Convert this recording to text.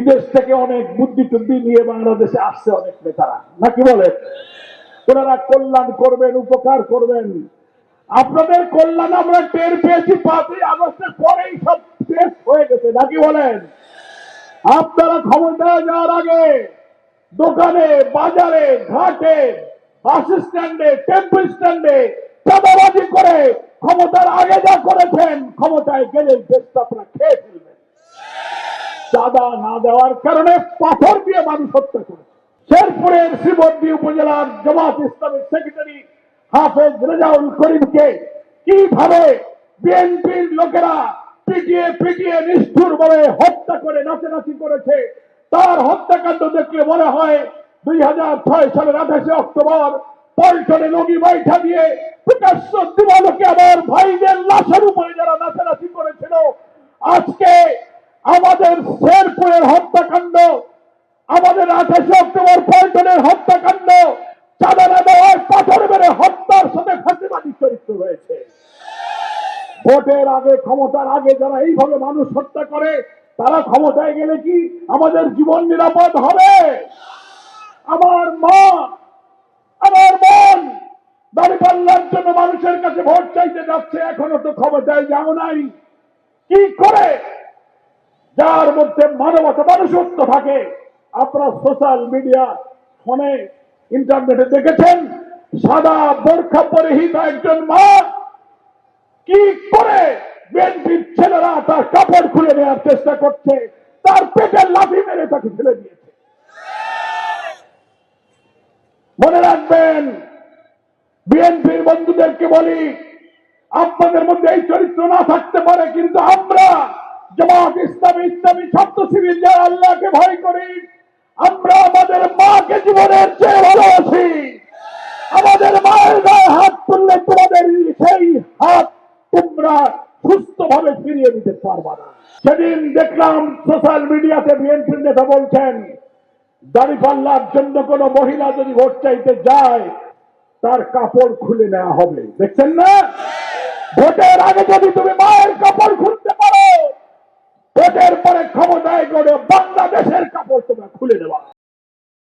বিদেশ থেকে অনেক বুদ্ধি টুদ্ধি নিয়ে বাংলাদেশে আসছে অনেক নেতারা। নাকি বলেন ওনারা কল্যাণ করবেন, উপকার করবেন। আপনাদের কল্যাণ আমরা টের পেয়েছি পাঁচই আগস্টের পরেই সব শেষ হয়ে গেছে। নাকি বলেন আপনারা ক্ষমতায় যাওয়ার আগে দোকানে, বাজারে, ঘাটে, বাস স্ট্যান্ডে, টেম্পল স্ট্যান্ডে চাঁদাবাজি করে ক্ষমতার আগে যা করেছেন, ক্ষমতায় গেলে দেশটা আপনারা খেয়ে ফেলবেন। চাঁদা না দেওয়ার কারণে পাথর দিয়ে মানুষ হত্যা করেছে শেরপুরের শ্রীবর্দী উপজেলার জামাত ইসলামের সেক্রেটারি হাফেজ রেজাউল করিমকে কীভাবে বিএনপির লোকেরা পিটিয়ে পিটিয়ে নিষ্ঠুর ভাবে হত্যা করে, নাচানাচি করেছে, তার হত্যাকাণ্ড দেখলে মনে হয় দুই হাজার ছয় সালের আঠাশে অক্টোবর পল্টনে লগি বৈঠা দিয়ে প্রকাশ্য দিবালোকে আমার ভাইদের লাশের উপরে যারা নাচানাচি করেছিল, আজকে আমাদের শেরপুরের হত্যাকাণ্ড, আমাদের আঠাশে অক্টোবর পল্টনের হত্যাকাণ্ড চাঁদানা দেওয়ার পাথর মেরে হত্যার সাথে ফাঁসিবাদী চরিত্র রয়েছে। ভোটের আগে, ক্ষমতার আগে যারা এইভাবে মানুষ হত্যা করে, তারা ক্ষমতায় গেলে কি আমাদের জীবন নিরাপদ হবে? আমার মা, আমার মন দাঁড়িপাল্লার জন্য মানুষের কাছে ভোট চাইতে যাচ্ছে, এখনও তো ক্ষমতায় যাও নাই। কি করে যার মধ্যে মানবতা মানুষত্ব থাকে। আপনারা সোশ্যাল মিডিয়া ফোনে ইন্টারনেটে দেখেছেন, সাদা বোরখা পরিহিত একজন মা কি করে বিএনপির ছেলেরা তার কাপড় খুলে নেওয়ার চেষ্টা করছে, তার পেটের লাঠি মেরে তাকে ফেলে দিয়েছে। মনে রাখবেন বিএনপির বন্ধুদেরকে বলি, আপনাদের মধ্যে এই চরিত্র না থাকতে পারে, কিন্তু আমরা জামাত ইসলামী ইসলামী ছাত্র শিবির যারা আল্লাহকে ভয় করি, আমরা আমাদের মাকে জীবনের চেয়ে ভালোবাসি। আমাদের মায়ের গায়ে হাত তুললে তোমাদের সেই হাত তোমরা সুস্থভাবে ফিরিয়ে দিতে পারবা না। সেদিন দেখলাম সোশ্যাল মিডিয়াতে বিএনপির নেতা বলছেন, দাড়িপাল্লার জন্য কোন মহিলা যদি ভোট চাইতে যায়, তার কাপড় খুলে নেওয়া হবে। দেখছেন না? ভোটের আগে যদি তুমি মায়ের কাপড় খুলতে ভোটের পরে ক্ষমতায় করে বাংলাদেশের কাপড় তোমরা খুলে দেওয়া